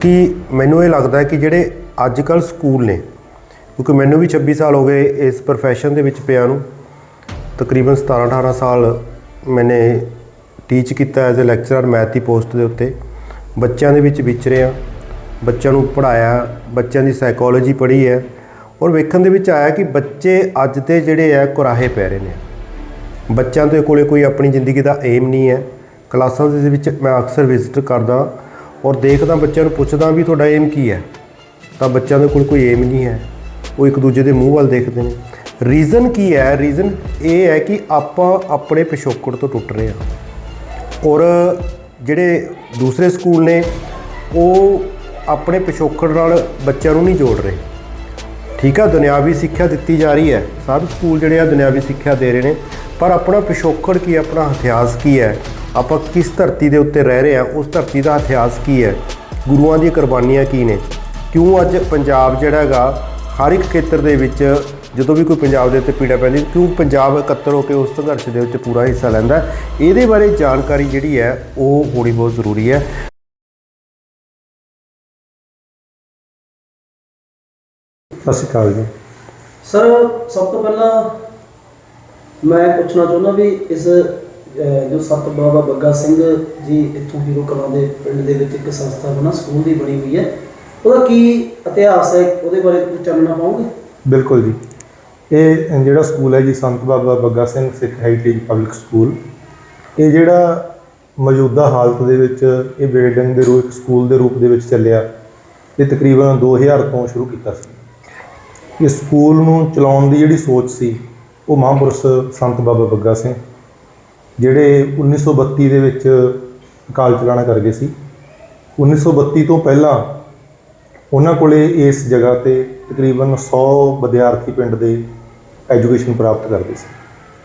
ਕਿ ਮੈਨੂੰ ਇਹ ਲੱਗਦਾ ਕਿ ਜਿਹੜੇ ਅੱਜ ਕੱਲ ਸਕੂਲ ਨੇ, ਕਿਉਂਕਿ ਮੈਨੂੰ ਵੀ 26 ਸਾਲ ਹੋ ਗਏ ਇਸ profession ਦੇ ਵਿੱਚ ਪਿਆ ਨੂੰ, ਤਕਰੀਬਨ 17 18 ਸਾਲ ਮੈਨੇ ਟੀਚ ਕੀਤਾ ਐਜ਼ ਅ ਲੈਕਚਰਰ ਮੈਥ ਦੀ ਪੋਸਟ ਦੇ ਉੱਤੇ। ਬੱਚਿਆਂ ਦੇ ਵਿੱਚ ਵਿਚਰਿਆ ਬੱਚਿਆਂ ਨੂੰ ਪੜਾਇਆ ਬੱਚਿਆਂ ਦੀ ਸਾਈਕੋਲੋਜੀ ਪੜ੍ਹੀ ਹੈ ਔਰ ਵੇਖਣ ਦੇ ਵਿੱਚ ਆਇਆ ਕਿ ਬੱਚੇ ਅੱਜ ਦੇ ਜਿਹੜੇ ਆ ਕੁਰਾਹੇ ਪੈ ਰਹੇ ਨੇ। ਬੱਚਿਆਂ ਦੇ ਕੋਲੇ ਕੋਈ ਆਪਣੀ ਜ਼ਿੰਦਗੀ ਦਾ ਏਮ ਨਹੀਂ ਹੈ। ਕਲਾਸਾਂ ਦੇ ਵਿੱਚ ਮੈਂ ਅਕਸਰ ਵਿਜ਼ਿਟ ਕਰਦਾ ਔਰ ਦੇਖਦਾ ਬੱਚਿਆਂ ਨੂੰ ਪੁੱਛਦਾ ਵੀ ਤੁਹਾਡਾ ਏਮ ਕੀ ਹੈ। ਤਾਂ ਬੱਚਿਆਂ ਦੇ ਕੋਲ ਕੋਈ ਏਮ ਨਹੀਂ ਹੈ। ਉਹ ਇੱਕ ਦੂਜੇ ਦੇ ਮੂੰਹ ਵੱਲ ਦੇਖਦੇ ਨੇ। ਰੀਜ਼ਨ ਕੀ ਹੈ? ਰੀਜ਼ਨ ਇਹ ਹੈ ਕਿ ਆਪਾਂ ਆਪਣੇ ਪਿਛੋਕੜ ਤੋਂ ਟੁੱਟ ਰਹੇ ਹਾਂ। ਔਰ ਜਿਹੜੇ ਦੂਸਰੇ ਸਕੂਲ ਨੇ, ਉਹ ਆਪਣੇ ਪਿਛੋਕੜ ਨਾਲ ਬੱਚਿਆਂ ਨੂੰ ਨਹੀਂ ਜੋੜ ਰਹੇ। ਠੀਕ ਆ, ਦੁਨਿਆਵੀ ਸਿੱਖਿਆ ਦਿੱਤੀ ਜਾ ਰਹੀ ਹੈ। ਸਭ ਸਕੂਲ ਜਿਹੜੇ ਆ ਦੁਨਿਆਵੀ ਸਿੱਖਿਆ ਦੇ ਰਹੇ ਨੇ। ਪਰ ਆਪਣਾ ਪਿਛੋਕੜ ਕੀ ਹੈ? ਆਪਣਾ ਇਤਿਹਾਸ ਕੀ ਹੈ? ਆਪਾਂ ਕਿਸ ਧਰਤੀ ਦੇ ਉੱਤੇ ਰਹਿ ਰਹੇ ਆ ਉਸ ਧਰਤੀ ਦਾ ਇਤਿਹਾਸ ਕੀ ਹੈ? ਗੁਰੂਆਂ ਦੀਆਂ ਕੁਰਬਾਨੀਆਂ ਕੀ ਨੇ? ਕਿਉਂ ਅੱਜ ਪੰਜਾਬ ਜਿਹੜਾ ਹੈਗਾ, ਹਰ ਇੱਕ ਖੇਤਰ ਦੇ ਵਿੱਚ ਜਦੋਂ ਵੀ ਕੋਈ ਪੰਜਾਬ ਦੇ ਉੱਤੇ ਪੀੜਾ ਪੈਂਦੀ, ਕਿਉਂ ਪੰਜਾਬ ਇਕੱਤਰ ਹੋ ਕੇ ਉਸ ਸੰਘਰਸ਼ ਦੇ ਵਿੱਚ ਪੂਰਾ ਹਿੱਸਾ ਲੈਂਦਾ ਇਹਦੇ ਬਾਰੇ ਜਾਣਕਾਰੀ ਜਿਹੜੀ ਹੈ, ਉਹ ਹੋਣੀ ਬਹੁਤ ਜ਼ਰੂਰੀ ਹੈ। ਸਤਿ ਸ਼੍ਰੀ ਅਕਾਲ ਜੀ। ਸਰ, ਸਭ ਤੋਂ ਪਹਿਲਾਂ ਮੈਂ ਪੁੱਛਣਾ ਚਾਹੁੰਦਾ ਵੀ ਇਸ ਜੋ ਸਤ ਬਾਬਾ ਬੱਗਾ ਸਿੰਘ ਜੀ ਇੱਥੋਂ ਹੀਰੋ ਕਲਾਂ ਦੇ ਪਿੰਡ ਦੇ ਵਿੱਚ ਇੱਕ ਸੰਸਥਾ ਬਣਾ ਸਕੂਲ ਦੀ ਬਣੀ ਹੋਈ ਹੈ। ਉਹਦਾ ਕੀ ਇਤਿਹਾਸ ਹੈ? ਉਹਦੇ ਬਾਰੇ ਕੁਝ ਚਾਨਣਾ ਪਾਓਗੇ? ਬਿਲਕੁਲ ਜੀ। ਇਹ ਜਿਹੜਾ ਸਕੂਲ ਹੈ ਜੀ, Sant Baba Bagga Singh Sikh heritage public school ਇਹ ਜਿਹੜਾ ਮੌਜੂਦਾ ਹਾਲਤ ਦੇ ਵਿੱਚ ਇਹ ਬਿਲਡਿੰਗ ਦੇ ਰੂਪ ਸਕੂਲ ਦੇ ਰੂਪ ਦੇ ਵਿੱਚ ਚੱਲਿਆ, ਇਹ ਤਕਰੀਬਨ 2000 ਤੋਂ ਸ਼ੁਰੂ ਕੀਤਾ ਸੀ। ਇਸ ਸਕੂਲ ਨੂੰ ਚਲਾਉਣ ਦੀ ਜਿਹੜੀ ਸੋਚ ਸੀ, ਉਹ ਮਹਾਂਪੁਰਸ਼ ਸੰਤ ਬਾਬਾ ਬੱਗਾ ਸਿੰਘ ਜਿਹੜੇ 1932 ਦੇ ਵਿੱਚ ਅਕਾਲ ਚਲਾਣਾ ਕਰ ਗਏ ਸੀ। 1932 ਤੋਂ ਪਹਿਲਾਂ ਉਹਨਾਂ ਕੋਲੇ ਇਸ ਜਗ੍ਹਾ ਤੇ ਤਕਰੀਬਨ 100 ਵਿਦਿਆਰਥੀ ਪਿੰਡ ਦੇ ਐਜੂਕੇਸ਼ਨ ਪ੍ਰਾਪਤ ਕਰਦੇ ਸੀ।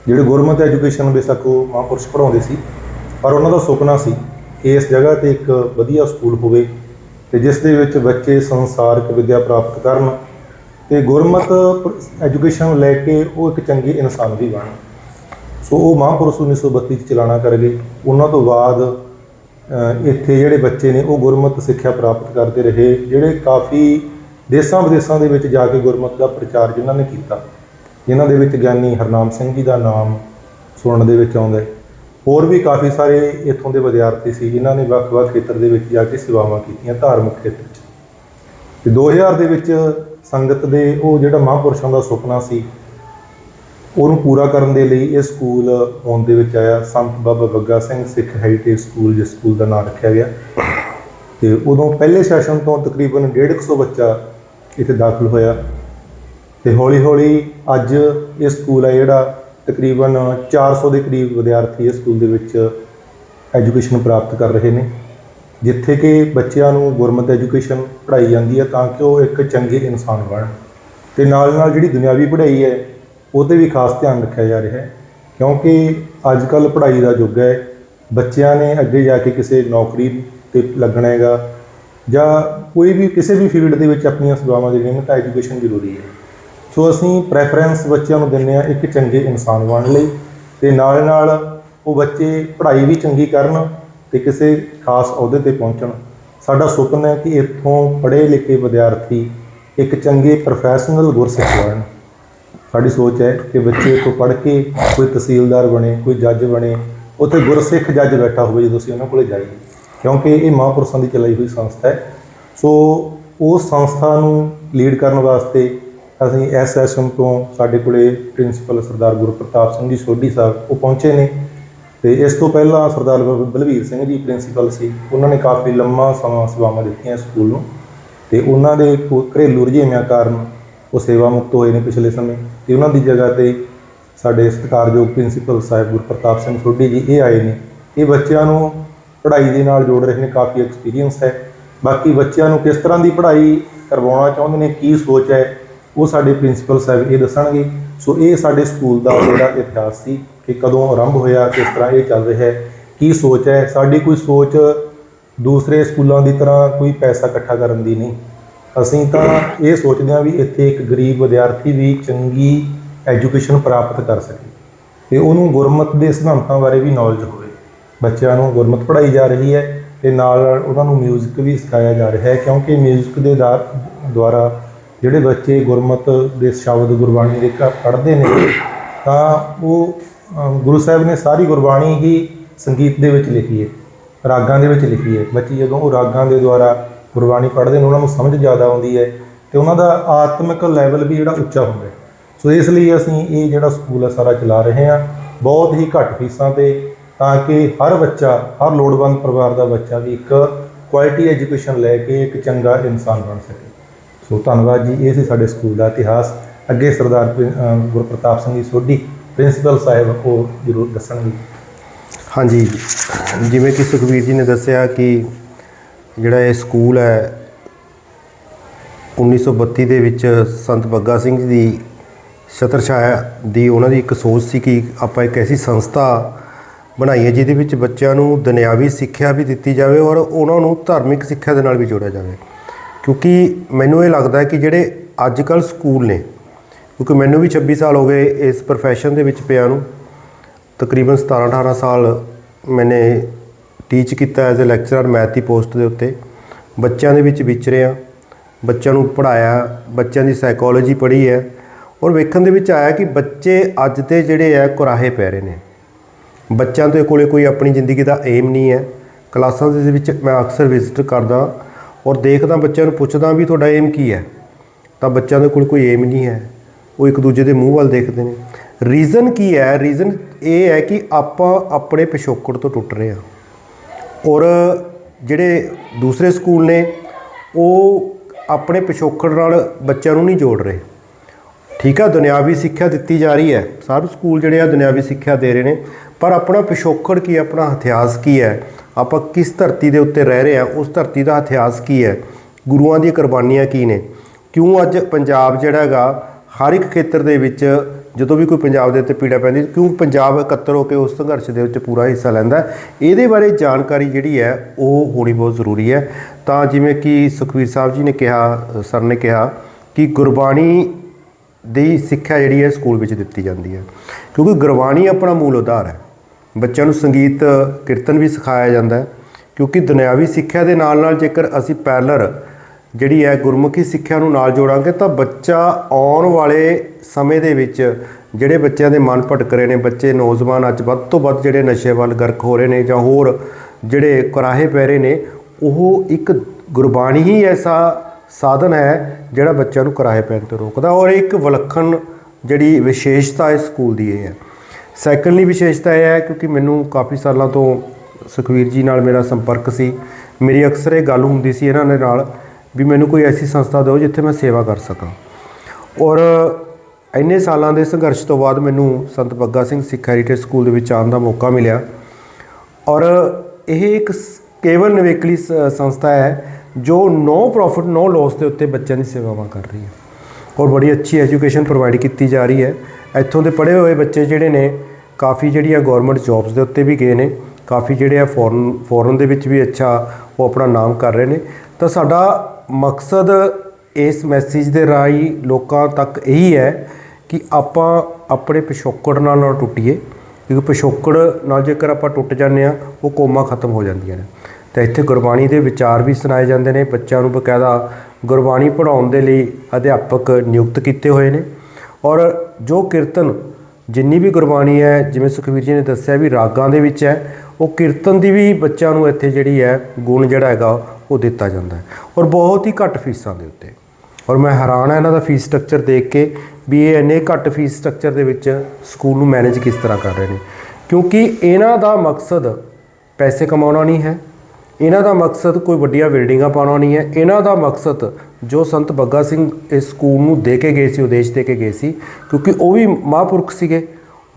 ਜਿਹੜੇ ਗੁਰਮਤਿ ਐਜੂਕੇਸ਼ਨ ਬੇਸ਼ੱਕ ਉਹ ਮਹਾਂਪੁਰਸ਼ ਪੜ੍ਹਾਉਂਦੇ ਸੀ, ਪਰ ਉਹਨਾਂ ਦਾ ਸੁਪਨਾ ਸੀ ਕਿ ਇਸ ਜਗ੍ਹਾ ਤੇ ਇੱਕ ਵਧੀਆ ਸਕੂਲ ਹੋਵੇ ਤੇ ਜਿਸ ਦੇ ਵਿੱਚ ਬੱਚੇ ਸੰਸਾਰਿਕ ਵਿੱਦਿਆ ਪ੍ਰਾਪਤ ਕਰਨ ਤੇ ਗੁਰਮਤ ਐਜੂਕੇਸ਼ਨ ਲੈ ਕੇ ਉਹ ਇੱਕ ਚੰਗੇ ਇਨਸਾਨ ਵੀ ਬਣਨ ਸੋ ਉਹ ਮਹਾਂਪੁਰਸ਼ 1932 ਚ ਚਲਾਣਾ ਕਰ ਗਏ ਉਹਨਾਂ ਤੋਂ ਬਾਅਦ ਇੱਥੇ ਜਿਹੜੇ ਬੱਚੇ ਨੇ, ਉਹ ਗੁਰਮਤ ਸਿੱਖਿਆ ਪ੍ਰਾਪਤ ਕਰਦੇ ਰਹੇ, ਜਿਹੜੇ ਕਾਫੀ ਦੇਸ਼ਾਂ ਵਿਦੇਸ਼ਾਂ ਦੇ ਵਿੱਚ ਜਾ ਕੇ ਗੁਰਮਤ ਦਾ ਪ੍ਰਚਾਰ ਜਿਨ੍ਹਾਂ ਨੇ ਕੀਤਾ। ਜਿਨ੍ਹਾਂ ਦੇ ਵਿੱਚ ਗਿਆਨੀ ਹਰਨਾਮ ਸਿੰਘ ਜੀ ਦਾ ਨਾਮ ਸੁਣਨ ਦੇ ਵਿੱਚ ਆਉਂਦਾ ਹੈ। ਹੋਰ ਵੀ ਕਾਫੀ ਸਾਰੇ ਇੱਥੋਂ ਦੇ ਵਿਦਿਆਰਥੀ ਸੀ, ਜਿਨ੍ਹਾਂ ਨੇ ਵੱਖ-ਵੱਖ ਖੇਤਰ ਦੇ ਵਿੱਚ ਜਾ ਕੇ ਸੇਵਾਵਾਂ ਕੀਤੀਆਂ ਧਾਰਮਿਕ ਖੇਤਰ 'ਚ। ਤੇ 2000 ਦੇ ਵਿੱਚ ਸੰਗਤ ਦੇ ਉਹ ਜਿਹੜਾ ਮਹਾਂਪੁਰਸ਼ਾਂ ਦਾ ਸੁਪਨਾ ਸੀ ਉਹਨੂੰ ਪੂਰਾ ਕਰਨ ਦੇ ਲਈ ਇਹ ਸਕੂਲ ਹੋਂਦ ਦੇ ਵਿੱਚ ਆਇਆ। ਸੰਤ ਬਾਬਾ ਬੱਗਾ ਸਿੰਘ ਸਿੱਖ ਹੈਰੀਟੇਜ ਸਕੂਲ, ਜਿਸ ਸਕੂਲ ਦਾ ਨਾਮ ਰੱਖਿਆ ਗਿਆ। ਤੇ ਉਦੋਂ ਪਹਿਲੇ ਸੈਸ਼ਨ ਤੋਂ ਤਕਰੀਬਨ 150 ਬੱਚਾ ਇੱਥੇ ਦਾਖਲ ਹੋਇਆ। ਤੇ ਹੌਲੀ-ਹੌਲੀ ਅੱਜ ਇਹ ਸਕੂਲ ਹੈ ਜਿਹੜਾ ਤਕਰੀਬਨ 400 ਦੇ ਕਰੀਬ ਵਿਦਿਆਰਥੀ ਇਸ ਸਕੂਲ ਦੇ ਵਿੱਚ ਐਜੂਕੇਸ਼ਨ ਪ੍ਰਾਪਤ ਕਰ ਰਹੇ ਨੇ। ਜਿੱਥੇ ਕਿ ਬੱਚਿਆਂ ਨੂੰ ਗੁਰਮਤਿ ਐਜੂਕੇਸ਼ਨ ਪੜ੍ਹਾਈ ਜਾਂਦੀ ਹੈ ਤਾਂ ਕਿ ਉਹ ਇੱਕ ਚੰਗੇ ਇਨਸਾਨ ਬਣਨ ਤੇ ਨਾਲ ਨਾਲ ਜਿਹੜੀ ਦੁਨਿਆਵੀ ਪੜ੍ਹਾਈ ਹੈ ਉਹਤੇ ਵੀ ਖਾਸ ਧਿਆਨ ਰੱਖਿਆ ਜਾ ਰਿਹਾ ਹੈ, ਕਿਉਂਕਿ ਅੱਜ ਕੱਲ ਪੜ੍ਹਾਈ ਦਾ ਯੁੱਗ ਹੈ, ਬੱਚਿਆਂ ਨੇ ਅੱਗੇ ਜਾ ਕੇ ਕਿਸੇ ਨੌਕਰੀ ਤੇ ਲੱਗਣਾ ਹੈਗਾ ਜਾਂ ਕੋਈ ਵੀ ਕਿਸੇ ਵੀ ਫੀਲਡ ਦੇ ਵਿੱਚ ਆਪਣੀਆਂ ਸੇਵਾਵਾਂ ਦੇਣੀਆਂ ਨੇ, ਤਾਂ ਐਜੂਕੇਸ਼ਨ ਜ਼ਰੂਰੀ ਹੈ। ਸੋ ਅਸੀਂ ਪ੍ਰੈਫਰੈਂਸ ਬੱਚਿਆਂ ਨੂੰ ਦਿੰਦੇ ਆ ਇੱਕ ਚੰਗੇ ਇਨਸਾਨ ਬਣਨ ਲਈ ਤੇ ਨਾਲ ਨਾਲ ਉਹ ਬੱਚੇ ਪੜ੍ਹਾਈ ਵੀ ਚੰਗੀ ਕਰਨ ਤੇ ਕਿਸੇ ਖਾਸ ਅਹੁਦੇ ਤੇ ਪਹੁੰਚਣ। ਸਾਡਾ ਸੁਪਨਾ ਹੈ ਕਿ ਇੱਥੋਂ ਪੜ੍ਹੇ ਲਿਖੇ ਵਿਦਿਆਰਥੀ ਇੱਕ ਚੰਗੇ ਪ੍ਰੋਫੈਸ਼ਨਲ ਗੁਰਸਿੱਖ ਬਣਨ। ਸਾਡੀ ਸੋਚ ਹੈ ਕਿ ਬੱਚੇ ਇੱਥੋਂ ਪੜ੍ਹ ਕੇ ਕੋਈ ਤਹਿਸੀਲਦਾਰ ਬਣੇ, ਕੋਈ ਜੱਜ ਬਣੇ, ਉੱਥੇ ਗੁਰਸਿੱਖ ਜੱਜ ਬੈਠਾ ਹੋਵੇ ਜਦੋਂ ਅਸੀਂ ਉਹਨਾਂ ਕੋਲੇ ਜਾਈਏ। ਕਿਉਂਕਿ ਇਹ ਮਹਾਂਪੁਰਸ਼ਾਂ ਦੀ ਚਲਾਈ ਹੋਈ ਸੰਸਥਾ ਹੈ। ਸੋ ਉਸ ਸੰਸਥਾ ਨੂੰ ਲੀਡ ਕਰਨ ਵਾਸਤੇ ਅਸੀਂ ਐਸਐਸਐਮ ਤੋਂ ਸਾਡੇ ਕੋਲੇ ਪ੍ਰਿੰਸੀਪਲ ਸਰਦਾਰ ਗੁਰਪ੍ਰਤਾਪ ਸਿੰਘ ਜੀ ਸੋਢੀ ਸਾਹਿਬ ਉਹ ਪਹੁੰਚੇ ਨੇ। ਤੇ ਇਸ ਤੋਂ ਪਹਿਲਾਂ ਸਰਦਾਰ ਬ- ਬਲਵੀਰ ਸਿੰਘ ਜੀ ਪ੍ਰਿੰਸੀਪਲ ਸੀ। ਉਹਨਾਂ ਨੇ ਕਾਫੀ ਲੰਮਾ ਸਮਾਂ ਸੇਵਾਵਾਂ ਦਿੱਤੀਆਂ ਸਕੂਲ ਨੂੰ। ਤੇ ਉਹਨਾਂ ਦੇ ਕੋ- ਘਰੇਲੂ ਰੁਝੇਵਿਆਂ ਕਾਰਨ ਉਹ ਸੇਵਾ ਮੁਕਤ ਹੋਏ ਨੇ ਪਿਛਲੇ ਸਮੇਂ ਤੇ ਉਹਨਾਂ ਦੀ ਜਗ੍ਹਾ ਤੇ ਸਾਡੇ ਸਤਿਕਾਰਯੋਗ ਪ੍ਰਿੰਸੀਪਲ ਸਾਹਿਬ ਗੁਰਪ੍ਰਤਾਪ ਸਿੰਘ ਸੋਢੀ ਜੀ ਇਹ ਆਏ ਨੇ। ਇਹ ਬੱਚਿਆਂ ਨੂੰ ਪੜ੍ਹਾਈ ਦੇ ਨਾਲ ਜੋੜ ਰਹੇ ਨੇ, ਕਾਫੀ ਐਕਸਪੀਰੀਅੰਸ ਹੈ। ਬਾਕੀ ਬੱਚਿਆਂ ਨੂੰ ਕਿਸ ਤਰ੍ਹਾਂ ਦੀ ਪੜ੍ਹਾਈ ਕਰਵਾਉਣਾ ਚਾਹੁੰਦੇ ਨੇ, ਕੀ ਸੋਚ ਹੈ, ਉਹ ਸਾਡੇ ਪ੍ਰਿੰਸੀਪਲ ਸਾਹਿਬ ਇਹ ਦੱਸਣਗੇ। ਸੋ ਇਹ ਸਾਡੇ ਸਕੂਲ ਦਾ ਜਿਹੜਾ ਇਤਿਹਾਸ ਸੀ ਕਿ ਕਦੋਂ ਆਰੰਭ ਹੋਇਆ, ਕਿਸ ਤਰ੍ਹਾਂ ਇਹ ਚੱਲ ਰਿਹਾ ਹੈ, ਕੀ ਸੋਚ ਹੈ। ਸਾਡੀ ਕੋਈ ਸੋਚ ਦੂਸਰੇ ਸਕੂਲਾਂ ਦੀ ਤਰ੍ਹਾਂ ਕੋਈ ਪੈਸਾ ਇਕੱਠਾ ਕਰਨ ਦੀ ਨਹੀਂ। ਅਸੀਂ ਤਾਂ ਇਹ ਸੋਚਦੇ ਹਾਂ ਵੀ ਇੱਥੇ ਇੱਕ ਗਰੀਬ ਵਿਦਿਆਰਥੀ ਵੀ ਚੰਗੀ ਐਜੂਕੇਸ਼ਨ ਪ੍ਰਾਪਤ ਕਰ ਸਕੇ ਤੇ ਉਹਨੂੰ ਗੁਰਮਤ ਦੇ ਸਿਧਾਂਤਾਂ ਬਾਰੇ ਵੀ ਨੌਲੇਜ ਹੋਵੇ। ਬੱਚਿਆਂ ਨੂੰ ਗੁਰਮਤ ਪੜ੍ਹਾਈ ਜਾ ਰਹੀ ਹੈ ਤੇ ਨਾਲ ਉਹਨਾਂ ਨੂੰ ਮਿਊਜ਼ਿਕ ਵੀ ਸਿਖਾਇਆ ਜਾ ਰਿਹਾ ਹੈ ਕਿਉਂਕਿ ਮਿਊਜ਼ਿਕ ਦੇ ਦਾ- ਦੁਆਰਾ ਜਿਹੜੇ ਬੱਚੇ ਗੁਰਮਤ ਦੇ ਸ਼ਬਦ ਗੁਰਬਾਣੀ ਦੇ ਕ- ਪੜ੍ਹਦੇ ਨੇ, ਤਾਂ ਉਹ ਗੁਰੂ ਸਾਹਿਬ ਨੇ ਸਾਰੀ ਗੁਰਬਾਣੀ ਹੀ ਸੰਗੀਤ ਦੇ ਵਿੱਚ ਲਿਖੀ ਹੈ, ਰਾਗਾਂ ਦੇ ਵਿੱਚ ਲਿਖੀ ਹੈ। ਬੱਚੇ ਜਦੋਂ ਉਹ ਰਾਗਾਂ ਦੇ ਦੁਆਰਾ ਗੁਰਬਾਣੀ ਪੜ੍ਹਦੇ ਨੇ, ਉਹਨਾਂ ਨੂੰ ਸਮਝ ਜ਼ਿਆਦਾ ਆਉਂਦੀ ਹੈ ਤੇ ਉਹਨਾਂ ਦਾ ਆਤਮਿਕ ਲੈਵਲ ਵੀ ਜਿਹੜਾ ਉੱਚਾ ਹੁੰਦਾ ਹੈ। ਸੋ ਇਸ ਲਈ ਅਸੀਂ ਇਹ ਜਿਹੜਾ ਸਕੂਲ ਹੈ, ਸਾਰਾ ਚਲਾ ਰਹੇ ਹਾਂ। ਬਹੁਤ ਹੀ ਘੱਟ ਫੀਸਾਂ ਤੇ ਤਾਂ ਕਿ ਹਰ ਬੱਚਾ, ਹਰ ਲੋੜਵੰਦ ਪਰਿਵਾਰ ਦਾ ਬੱਚਾ ਵੀ ਇੱਕ ਕੁਆਲਿਟੀ ਐਜੂਕੇਸ਼ਨ ਲੈ ਕੇ ਇੱਕ ਚੰਗਾ ਇਨਸਾਨ ਬਣ ਸਕੇ। ਸੋ ਧੰਨਵਾਦ ਜੀ, ਇਹ ਸੀ ਸਾਡੇ ਸਕੂਲ ਦਾ ਇਤਿਹਾਸ। ਅੱਗੇ ਸਰਦਾਰ ਪ੍ਰਿੰ- ਗੁਰਪ੍ਰਤਾਪ ਸਿੰਘ ਜੀ ਸੋਢੀ ਪ੍ਰਿੰਸੀਪਲ ਸਾਹਿਬ ਉਹ ਜ਼ਰੂਰ ਦੱਸਣਗੇ। ਹਾਂਜੀ, ਜਿਵੇਂ ਕਿ ਸੁਖਵੀਰ ਜੀ ਨੇ ਦੱਸਿਆ ਕਿ ਜਿਹੜਾ ਇਹ ਸਕੂਲ ਹੈ 1932 ਦੇ ਵਿੱਚ ਸੰਤ ਬੱਗਾ ਸਿੰਘ ਜੀ ਦੀ ਛਤਰਛਾਇਆ ਦੀ ਉਹਨਾਂ ਦੀ ਇੱਕ ਸੋਚ ਸੀ ਕਿ ਆਪਾਂ ਇੱਕ ਐਸੀ ਸੰਸਥਾ ਬਣਾਈਏ ਜਿਹਦੇ ਵਿੱਚ ਬੱਚਿਆਂ ਨੂੰ ਦੁਨਿਆਵੀ ਸਿੱਖਿਆ ਵੀ ਦਿੱਤੀ ਜਾਵੇ ਔਰ ਉਹਨਾਂ ਨੂੰ ਧਾਰਮਿਕ ਸਿੱਖਿਆ ਦੇ ਨਾਲ ਵੀ ਜੋੜਿਆ ਜਾਵੇ। ਕਿਉਂਕਿ ਮੈਨੂੰ ਇਹ ਲੱਗਦਾ ਹੈ ਕਿ ਜਿਹੜੇ ਅੱਜ ਕੱਲ੍ਹ ਸਕੂਲ ਨੇ, ਕਿਉਂਕਿ ਮੈਨੂੰ ਵੀ 26 ਸਾਲ ਹੋ ਗਏ ਇਸ profession ਦੇ ਵਿੱਚ ਪਿਆ ਨੂੰ, ਤਕਰੀਬਨ 17 18 ਸਾਲ ਮੈਨੇ ਟੀਚ ਕੀਤਾ ਐਜ਼ ਅ ਲੈਕਚਰਰ ਮੈਥ ਦੀ ਪੋਸਟ ਦੇ ਉੱਤੇ। ਬੱਚਿਆਂ ਦੇ ਵਿੱਚ ਵਿਚਰਿਆ ਬੱਚਿਆਂ ਨੂੰ ਪੜਾਇਆ ਬੱਚਿਆਂ ਦੀ ਸਾਈਕੋਲੋਜੀ ਪੜ੍ਹੀ ਹੈ ਔਰ ਵੇਖਣ ਦੇ ਵਿੱਚ ਆਇਆ ਕਿ ਬੱਚੇ ਅੱਜ ਦੇ ਜਿਹੜੇ ਆ ਕੁਰਾਹੇ ਪੈ ਰਹੇ ਨੇ। ਬੱਚਿਆਂ ਦੇ ਕੋਲੇ ਕੋਈ ਆਪਣੀ ਜ਼ਿੰਦਗੀ ਦਾ ਏਮ ਨਹੀਂ ਹੈ। ਕਲਾਸਾਂ ਦੇ ਵਿੱਚ ਮੈਂ ਅਕਸਰ ਵਿਜ਼ਿਟ ਕਰਦਾ ਔਰ ਦੇਖਦਾ ਬੱਚਿਆਂ ਨੂੰ ਪੁੱਛਦਾ ਵੀ ਤੁਹਾਡਾ ਏਮ ਕੀ ਹੈ। ਤਾਂ ਬੱਚਿਆਂ ਦੇ ਕੋਲ ਕੋਈ ਏਮ ਨਹੀਂ ਹੈ। ਉਹ ਇੱਕ ਦੂਜੇ ਦੇ ਮੂੰਹ ਵੱਲ ਦੇਖਦੇ ਨੇ। ਰੀਜ਼ਨ ਕੀ ਹੈ? ਰੀਜ਼ਨ ਇਹ ਹੈ ਕਿ ਆਪਾਂ ਆਪਣੇ ਪਿਛੋਕੜ ਤੋਂ ਟੁੱਟ ਰਹੇ ਹਾਂ। ਔਰ ਜਿਹੜੇ ਦੂਸਰੇ ਸਕੂਲ ਨੇ, ਉਹ ਆਪਣੇ ਪਿਛੋਕੜ ਨਾਲ ਬੱਚਿਆਂ ਨੂੰ ਨਹੀਂ ਜੋੜ ਰਹੇ। ਠੀਕ ਆ, ਦੁਨਿਆਵੀ ਸਿੱਖਿਆ ਦਿੱਤੀ ਜਾ ਰਹੀ ਹੈ। ਸਾਰੇ ਸਕੂਲ ਜਿਹੜੇ ਆ, ਦੁਨਿਆਵੀ ਸਿੱਖਿਆ ਦੇ ਰਹੇ ਨੇ। ਪਰ ਆਪਣਾ ਪਿਛੋਕੜ ਕੀ ਆਪਣਾ ਇਤਿਹਾਸ ਕੀ ਹੈ? ਆਪਾਂ ਕਿਸ ਧਰਤੀ ਦੇ ਉੱਤੇ ਰਹਿ ਰਹੇ ਆ ਉਸ ਧਰਤੀ ਦਾ ਇਤਿਹਾਸ ਕੀ ਹੈ? ਗੁਰੂਆਂ ਦੀਆਂ ਕੁਰਬਾਨੀਆਂ ਕੀ ਨੇ? ਕਿਉਂ ਅੱਜ ਪੰਜਾਬ ਜਿਹੜਾ ਹੈਗਾ, ਹਰ ਇੱਕ ਖੇਤਰ ਦੇ ਵਿੱਚ ਜਦੋਂ ਵੀ ਕੋਈ ਪੰਜਾਬ ਦੇ ਉੱਤੇ ਪੀੜਾ ਪੈਂਦੀ, ਕਿਉਂ ਪੰਜਾਬ ਇਕੱਤਰ ਹੋ ਕੇ ਉਸ ਸੰਘਰਸ਼ ਦੇ ਵਿੱਚ ਪੂਰਾ ਹਿੱਸਾ ਲੈਂਦਾ ਇਹਦੇ ਬਾਰੇ ਜਾਣਕਾਰੀ ਜਿਹੜੀ ਹੈ, ਉਹ ਹੋਣੀ ਬਹੁਤ ਜ਼ਰੂਰੀ ਹੈ। ਤਾਂ ਜਿਵੇਂ ਕਿ ਸੁਖਵੀਰ ਸਾਹਿਬ ਜੀ ਨੇ ਕਿਹਾ, ਸਰ ਨੇ ਕਿਹਾ ਕਿ ਗੁਰਬਾਣੀ ਦੀ ਸਿੱਖਿਆ ਜਿਹੜੀ ਹੈ, ਸਕੂਲ ਵਿੱਚ ਦਿੱਤੀ ਜਾਂਦੀ ਹੈ। ਕਿਉਂਕਿ ਗੁਰਬਾਣੀ ਆਪਣਾ ਮੂਲ ਉਧਾਰ ਹੈ। ਬੱਚਿਆਂ ਨੂੰ ਸੰਗੀਤ, ਕੀਰਤਨ ਵੀ ਸਿਖਾਇਆ ਜਾਂਦਾ ਹੈ। ਕਿਉਂਕਿ ਦੁਨਿਆਵੀ ਸਿੱਖਿਆ ਦੇ ਨਾਲ ਨਾਲ ਜੇਕਰ ਅਸੀਂ ਪੈਰਲਰ ਜਿਹੜੀ ਹੈ ਗੁਰਮੁਖੀ ਸਿੱਖਿਆ ਨੂੰ ਨਾਲ ਜੋੜਾਂਗੇ ਤਾਂ ਬੱਚਾ ਆਉਣ ਵਾਲੇ ਸਮੇਂ ਦੇ ਵਿੱਚ ਜਿਹੜੇ ਬੱਚਿਆਂ ਦੇ ਮਨ ਭਟਕ ਰਹੇ ਨੇ, ਬੱਚੇ ਨੌਜਵਾਨ ਅੱਜ ਵੱਧ ਤੋਂ ਵੱਧ ਜਿਹੜੇ ਨਸ਼ੇ ਵੱਲ ਗਰਕ ਹੋ ਰਹੇ ਨੇ ਜਾਂ ਹੋਰ ਜਿਹੜੇ ਕਰਾਹੇ ਪੈ ਰਹੇ ਨੇ, ਉਹ ਇੱਕ ਗੁਰਬਾਣੀ ਹੀ ਐਸਾ ਸਾਧਨ ਹੈ ਜਿਹੜਾ ਬੱਚਿਆਂ ਨੂੰ ਕਿਰਾਏ ਪੈਣ ਤੋਂ ਰੋਕਦਾ ਔਰ ਇੱਕ ਵਿਲੱਖਣ ਜਿਹੜੀ ਵਿਸ਼ੇਸ਼ਤਾ ਇਸ ਸਕੂਲ ਦੀ ਇਹ ਹੈ। ਸੈਕੰਡਲੀ ਵਿਸ਼ੇਸ਼ਤਾ ਇਹ ਹੈ ਕਿਉਂਕਿ ਮੈਨੂੰ ਕਾਫੀ ਸਾਲਾਂ ਤੋਂ ਸੁਖਵੀਰ ਜੀ ਨਾਲ ਮੇਰਾ ਸੰਪਰਕ ਸੀ, ਮੇਰੀ ਅਕਸਰ ਇਹ ਗੱਲ ਹੁੰਦੀ ਸੀ ਇਹਨਾਂ ਦੇ ਨਾਲ ਵੀ ਮੈਨੂੰ ਕੋਈ ਐਸੀ ਸੰਸਥਾ ਦਿਓ ਜਿੱਥੇ ਮੈਂ ਸੇਵਾ ਕਰ ਸਕਾਂ। ਔਰ ਇੰਨੇ ਸਾਲਾਂ ਦੇ ਸੰਘਰਸ਼ ਤੋਂ ਬਾਅਦ ਮੈਨੂੰ ਸੰਤ ਬੱਗਾ ਸਿੰਘ ਸਿੱਖ ਹੈਰੀਟੇਜ ਸਕੂਲ ਦੇ ਵਿੱਚ ਆਉਣ ਦਾ ਮੌਕਾ ਮਿਲਿਆ। ਔਰ ਇਹ ਇੱਕ ਕੇਵਲ ਨਿਵੇਕਲੀ ਸੰਸਥਾ ਹੈ ਜੋ ਨੋ ਪ੍ਰੋਫਿਟ ਨੋ ਲਾਸ ਦੇ ਉੱਤੇ ਬੱਚਿਆਂ ਦੀ ਸੇਵਾਵਾਂ ਕਰ ਰਹੀ ਹੈ। ਔਰ ਬੜੀ ਅੱਛੀ ਐਜੂਕੇਸ਼ਨ ਪ੍ਰੋਵਾਈਡ ਕੀਤੀ ਜਾ ਰਹੀ ਹੈ। ਇੱਥੋਂ ਦੇ ਪੜ੍ਹੇ ਹੋਏ ਬੱਚੇ ਜਿਹੜੇ ਨੇ, ਕਾਫੀ ਜਿਹੜੀਆਂ ਗਵਰਨਮੈਂਟ ਜੌਬਸ ਦੇ ਉੱਤੇ ਵੀ ਗਏ ਨੇ, ਕਾਫੀ ਜਿਹੜੇ ਆ ਫੋਰਨ ਫੋਰਨ ਦੇ ਵਿੱਚ ਵੀ ਅੱਛਾ ਉਹ ਆਪਣਾ ਨਾਮ ਕਰ ਰਹੇ ਨੇ। ਤਾਂ ਸਾਡਾ ਮਕਸਦ ਇਸ ਮੈਸੇਜ ਦੇ ਰਾਹੀਂ ਲੋਕਾਂ ਤੱਕ ਇਹੀ ਹੈ ਕਿ ਆਪਾਂ ਆਪਣੇ ਪਿਛੋਕੜ ਨਾਲ ਨਾ ਟੁੱਟੀਏ, ਕਿਉਂਕਿ ਪਿਛੋਕੜ ਨਾਲ ਜੇਕਰ ਆਪਾਂ ਟੁੱਟ ਜਾਂਦੇ ਆ ਉਹ ਕੋਮਾ ਖਤਮ ਹੋ ਜਾਂਦੀਆਂ ਨੇ। ਤਾਂ ਇੱਥੇ ਗੁਰਬਾਣੀ ਦੇ ਵਿਚਾਰ ਵੀ ਸੁਣਾਏ ਜਾਂਦੇ ਨੇ, ਬੱਚਿਆਂ ਨੂੰ ਬਕਾਇਦਾ ਗੁਰਬਾਣੀ ਪੜ੍ਹਾਉਣ ਦੇ ਲਈ ਅਧਿਆਪਕ ਨਿਯੁਕਤ ਕੀਤੇ ਹੋਏ ਨੇ। ਔਰ ਜੋ ਕੀਰਤਨ ਜਿੰਨੀ ਵੀ ਗੁਰਬਾਣੀ ਹੈ, ਜਿਵੇਂ ਸੁਖਵੀਰ ਜੀ ਨੇ ਦੱਸਿਆ ਵੀ ਰਾਗਾਂ ਦੇ ਵਿੱਚ ਹੈ, ਉਹ ਕੀਰਤਨ ਦੀ ਵੀ ਬੱਚਿਆਂ ਨੂੰ ਇੱਥੇ ਜਿਹੜੀ ਹੈ, ਗੁਣ ਜਿਹੜਾ ਹੈਗਾ ਉਹ ਦਿੱਤਾ ਜਾਂਦਾ ਹੈ ਔਰ ਬਹੁਤ ਹੀ ਘੱਟ ਫੀਸਾਂ ਦੇ ਉੱਤੇ। ਔਰ ਮੈਂ ਹੈਰਾਨ ਹਾਂ ਇਹਨਾਂ ਦਾ ਫੀਸ ਸਟਰਕਚਰ ਦੇਖ ਕੇ ਵੀ ਇਹ ਇੰਨੇ ਘੱਟ ਫੀਸ ਸਟਰਕਚਰ ਦੇ ਵਿੱਚ ਸਕੂਲ ਨੂੰ ਮੈਨੇਜ ਕਿਸ ਤਰ੍ਹਾਂ ਕਰ ਰਹੇ ਨੇ। ਕਿਉਂਕਿ ਇਹਨਾਂ ਦਾ ਮਕਸਦ ਪੈਸੇ ਕਮਾਉਣਾ ਨਹੀਂ ਹੈ, ਇਹਨਾਂ ਦਾ ਮਕਸਦ ਕੋਈ ਵੱਡੀਆਂ ਬਿਲਡਿੰਗਾਂ ਪਾਉਣਾ ਨਹੀਂ ਹੈ, ਇਹਨਾਂ ਦਾ ਮਕਸਦ ਜੋ ਸੰਤ ਬੱਗਾ ਸਿੰਘ ਇਸ ਸਕੂਲ ਨੂੰ ਦੇ ਕੇ ਗਏ ਸੀ, ਉਦੇਸ਼ ਦੇ ਕੇ ਗਏ ਸੀ, ਕਿਉਂਕਿ ਉਹ ਵੀ ਮਹਾਂਪੁਰਖ ਸੀਗੇ।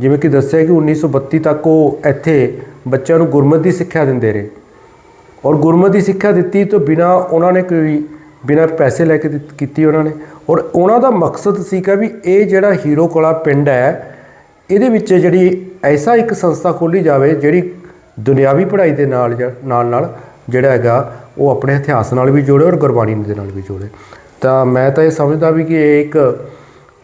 ਜਿਵੇਂ ਕਿ ਦੱਸਿਆ ਕਿ 1932 ਤੱਕ ਉਹ ਇੱਥੇ ਬੱਚਿਆਂ ਨੂੰ ਗੁਰਮਤਿ ਦੀ ਸਿੱਖਿਆ ਦਿੰਦੇ ਰਹੇ। ਔਰ ਗੁਰਮਤਿ ਦੀ ਸਿੱਖਿਆ ਦਿੱਤੀ ਤੋਂ ਬਿਨਾ ਉਹਨਾਂ ਨੇ ਕੋਈ ਬਿਨਾ ਪੈਸੇ ਲੈ ਕੇ ਦਿੱਤ- ਕੀਤੀ ਉਹਨਾਂ ਨੇ। ਔਰ ਉਹਨਾਂ ਦਾ ਮਕਸਦ ਸੀਗਾ ਵੀ ਇਹ ਜਿਹੜਾ ਹੀਰੋ ਕੋਲਾ ਪਿੰਡ ਹੈ, ਇਹਦੇ ਵਿੱਚ ਜਿਹੜੀ ਐਸਾ ਇੱਕ ਸੰਸਥਾ ਖੋਲੀ ਜਾਵੇ ਜਿਹੜੀ ਦੁਨਿਆਵੀ ਪੜ੍ਹਾਈ ਦੇ ਨਾਲ ਜਾਂ- ਨਾਲ ਨਾਲ ਜਿਹੜਾ ਹੈਗਾ ਉਹ ਆਪਣੇ ਇਤਿਹਾਸ ਨਾਲ ਵੀ ਜੋੜੇ ਔਰ ਗੁਰਬਾਣੀ ਦੇ ਨਾਲ ਵੀ ਜੋੜੇ। ਤਾਂ ਮੈਂ ਤਾਂ ਇਹ ਸਮਝਦਾ ਵੀ ਕਿ ਇਹ ਇੱਕ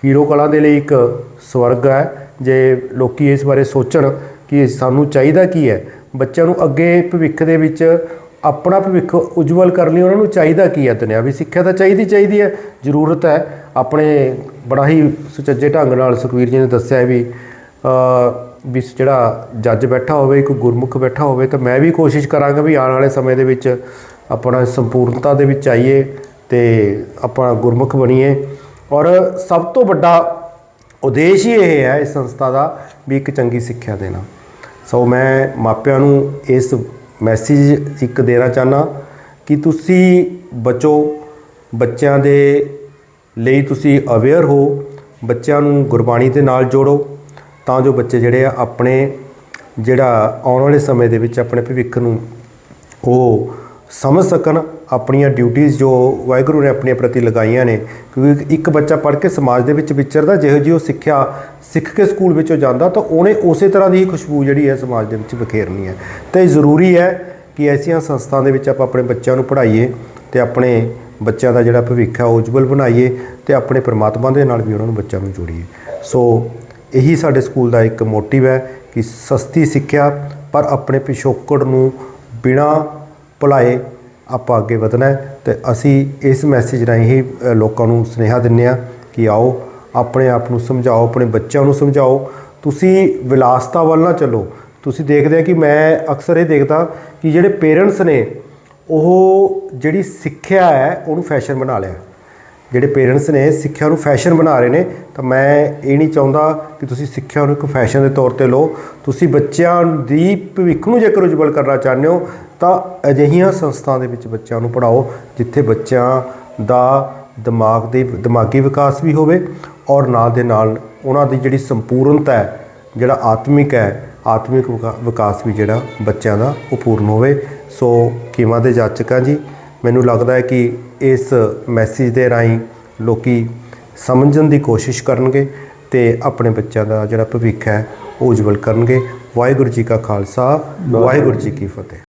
ਹੀਰੋ ਕਲਾ ਦੇ ਲਈ ਇੱਕ ਸਵਰਗ ਹੈ। ਜੇ ਲੋਕੀ ਇਸ ਬਾਰੇ ਸੋਚਣ ਕਿ ਸਾਨੂੰ ਚਾਹੀਦਾ ਕੀ ਹੈ, ਬੱਚਿਆਂ ਨੂੰ ਅੱਗੇ ਭਵਿੱਖ ਦੇ ਵਿੱਚ ਆਪਣਾ ਭਵਿੱਖ ਉਜਵਲ ਕਰਨ ਲਈ, ਉਹਨਾਂ ਨੂੰ ਚਾਹੀਦਾ ਕੀ ਹੈ ਦੁਨਿਆਵੀ ਸਿੱਖਿਆ ਤਾਂ ਚਾਹੀਦੀ ਚਾਹੀਦੀ ਹੈ, ਜ਼ਰੂਰਤ ਹੈ। ਆਪਣੇ ਬੜਾ ਹੀ ਸੁਚੱਜੇ ਢੰਗ ਨਾਲ ਸੁਖਵੀਰ ਜੀ ਨੇ ਦੱਸਿਆ ਵੀ ਵੀ ਜਿਹੜਾ ਜੱਜ ਬੈਠਾ ਹੋਵੇ, ਇੱਕ ਗੁਰਮੁਖ ਬੈਠਾ ਹੋਵੇ, ਤਾਂ ਮੈਂ ਵੀ ਕੋਸ਼ਿਸ਼ ਕਰਾਂਗਾ ਵੀ ਆਉਣ ਵਾਲੇ ਸਮੇਂ ਦੇ ਵਿੱਚ ਆਪਣਾ ਸੰਪੂਰਨਤਾ ਦੇ ਵਿੱਚ ਆਈਏ ਤੇ ਆਪਾਂ ਗੁਰਮੁਖ ਬਣੀਏ। ਔਰ ਸਭ ਤੋਂ ਵੱਡਾ ਉਦੇਸ਼ ਹੀ ਇਹ ਹੈ ਇਸ ਸੰਸਥਾ ਦਾ ਵੀ ਇੱਕ ਚੰਗੀ ਸਿੱਖਿਆ ਦੇਣਾ। ਸੋ ਮੈਂ ਮਾਪਿਆਂ ਨੂੰ ਇਸ ਮੈਸੇਜ ਇੱਕ ਦੇਣਾ ਚਾਹਨਾ ਕਿ ਤੁਸੀਂ ਬਚੋ, ਬੱਚਿਆਂ ਦੇ ਲਈ ਤੁਸੀਂ ਅਵੇਅਰ ਹੋ, ਬੱਚਿਆਂ ਨੂੰ ਗੁਰਬਾਣੀ ਦੇ ਨਾਲ ਜੋੜੋ, ਤਾਂ ਜੋ ਬੱਚੇ ਜਿਹੜੇ ਆ ਆਪਣੇ ਜਿਹੜਾ ਆਉਣ ਵਾਲੇ ਸਮੇਂ ਦੇ ਵਿੱਚ ਆਪਣੇ ਭਵਿੱਖ ਨੂੰ ਉਹ ਸਮਝ ਸਕਣ ਆਪਣੀਆਂ ਡਿਊਟੀਆਂ ਜੋ ਵਾਹਿਗੁਰੂ ਨੇ ਆਪਣੇ ਪ੍ਰਤੀ ਲਗਾਈਆਂ ਨੇ, ਕਿਉਂਕਿ ਇੱਕ ਬੱਚਾ ਪੜ੍ਹ ਕੇ ਸਮਾਜ ਦੇ ਵਿੱਚ ਵਿਚਰਦਾ, ਜਿਹੋ ਜਿਹੀ ਉਹ ਸਿੱਖਿਆ ਸਿੱਖ ਕੇ ਸਕੂਲ ਵਿੱਚੋਂ ਜਾਂਦਾ, ਤਾਂ ਉਹਨੇ ਉਸੇ ਤਰ੍ਹਾਂ ਦੀ ਹੀ ਖੁਸ਼ਬੂ ਜਿਹੜੀ ਹੈ ਸਮਾਜ ਦੇ ਵਿੱਚ ਬਖੇਰਨੀ ਹੈ। ਤਾਂ ਇਹ ਜ਼ਰੂਰੀ ਹੈ ਕਿ ਐਸੀਆਂ ਸੰਸਥਾਵਾਂ ਦੇ ਵਿੱਚ ਆਪਾਂ ਆਪਣੇ ਬੱਚਿਆਂ ਨੂੰ ਪੜ੍ਹਾਈਏ ਤੇ ਆਪਣੇ ਬੱਚਿਆਂ ਦਾ ਜਿਹੜਾ ਭਵਿੱਖ ਹੈ ਉਹ ਉਜਵਲ ਬਣਾਈਏ ਤੇ ਆਪਣੇ ਪ੍ਰਮਾਤਮਾ ਦੇ ਨਾਲ ਵੀ ਉਹਨਾਂ ਨੂੰ ਬੱਚਿਆਂ ਨੂੰ ਜੋੜੀਏ। ਸੋ ਇਹੀ ਸਾਡੇ ਸਕੂਲ ਦਾ ਇੱਕ ਮੋਟਿਵ ਹੈ ਕਿ ਸਸਤੀ ਸਿੱਖਿਆ, ਪਰ ਆਪਣੇ ਪਿਛੋਕੜ ਨੂੰ ਬਿਨਾ ਭੁਲਾਏ ਆਪਾਂ ਅੱਗੇ ਵਧਣਾ ਹੈ ਤੇ ਅਸੀਂ ਇਸ ਮੈਸੇਜ ਰਾਹੀਂ ਹੀ ਲੋਕਾਂ ਨੂੰ ਸੁਨੇਹਾ ਦਿੰਨੇ ਆ ਕਿ ਆਓ, ਆਪਣੇ ਆਪ ਨੂੰ ਸਮਝਾਓ, ਆਪਣੇ ਬੱਚਿਆਂ ਨੂੰ ਸਮਝਾਓ। ਤੁਸੀਂ ਵਿਲਾਸਤਾ ਵੱਲ ਨਾ ਚੱਲੋ। ਤੁਸੀਂ ਦੇਖਦੇ ਆ ਕਿ ਮੈਂ ਅਕਸਰ ਇਹ ਦੇਖਦਾ ਕਿ ਜਿਹੜੇ ਪੇਰੈਂਟਸ ਨੇ, ਉਹ ਜਿਹੜੀ ਸਿੱਖਿਆ ਹੈ, ਉਹਨੂੰ ਫੈਸ਼ਨ ਬਣਾ ਲਿਆ। ਜਿਹੜੇ ਪੇਰੈਂਟਸ ਨੇ ਸਿੱਖਿਆ ਨੂੰ ਫੈਸ਼ਨ ਬਣਾ ਰਹੇ ਨੇ, ਤਾਂ ਮੈਂ ਇਹ ਨਹੀਂ ਚਾਹੁੰਦਾ ਕਿ ਤੁਸੀਂ ਸਿੱਖਿਆ ਨੂੰ ਇੱਕ ਫੈਸ਼ਨ ਦੇ ਤੌਰ ਤੇ ਲਓ। ਤੁਸੀਂ ਬੱਚਿਆਂ ਦੀ ਭਵਿੱਖ ਨੂੰ ਜੇਕਰ ਉਜਵਲ ਕਰਨਾ ਚਾਹੁੰਦੇ ਹੋ, ਤਾਂ ਅਜਿਹੀਆਂ ਸੰਸਥਾਵਾਂ ਦੇ ਵਿੱਚ ਬੱਚਿਆਂ ਨੂੰ ਪੜਾਓ ਜਿੱਥੇ ਬੱਚਿਆਂ ਦਾ ਦਿਮਾਗ ਦੇ, ਦਿਮਾਗੀ ਵਿਕਾਸ ਵੀ ਹੋਵੇ ਔਰ ਨਾਲ ਦੇ ਨਾਲ ਉਹਨਾਂ ਦੀ ਜਿਹੜੀ ਸੰਪੂਰਨਤਾ ਹੈ, ਜਿਹੜਾ ਆਤਮਿਕ ਹੈ, ਆਤਮਿਕ ਵਿਕਾ- ਵਿਕਾਸ ਵੀ ਜਿਹੜਾ ਬੱਚਿਆਂ ਦਾ ਉਹ ਪੂਰਨ ਹੋਵੇ। ਸੋ ਕੀਮਾ ਦੇ ਜਾਚਕਾਂ ਜੀ ਮੈਨੂੰ ਲੱਗਦਾ ਹੈ ਕਿ ਇਸ ਮੈਸੇਜ ਦੇ ਰਾਹੀਂ ਲੋਕੀ ਸਮਝਣ ਦੀ ਕੋਸ਼ਿਸ਼ ਕਰਨਗੇ ਤੇ ਆਪਣੇ ਬੱਚਿਆਂ ਦਾ ਜਿਹੜਾ ਭਵਿੱਖ ਹੈ ਉਹ ਉਜਵਲ ਕਰਨਗੇ। ਵਾਹਿਗੁਰੂ ਜੀ ਕਾ ਖਾਲਸਾ ਵਾਹਿਗੁਰੂ ਜੀ ਕੀ ਫਤਿਹ।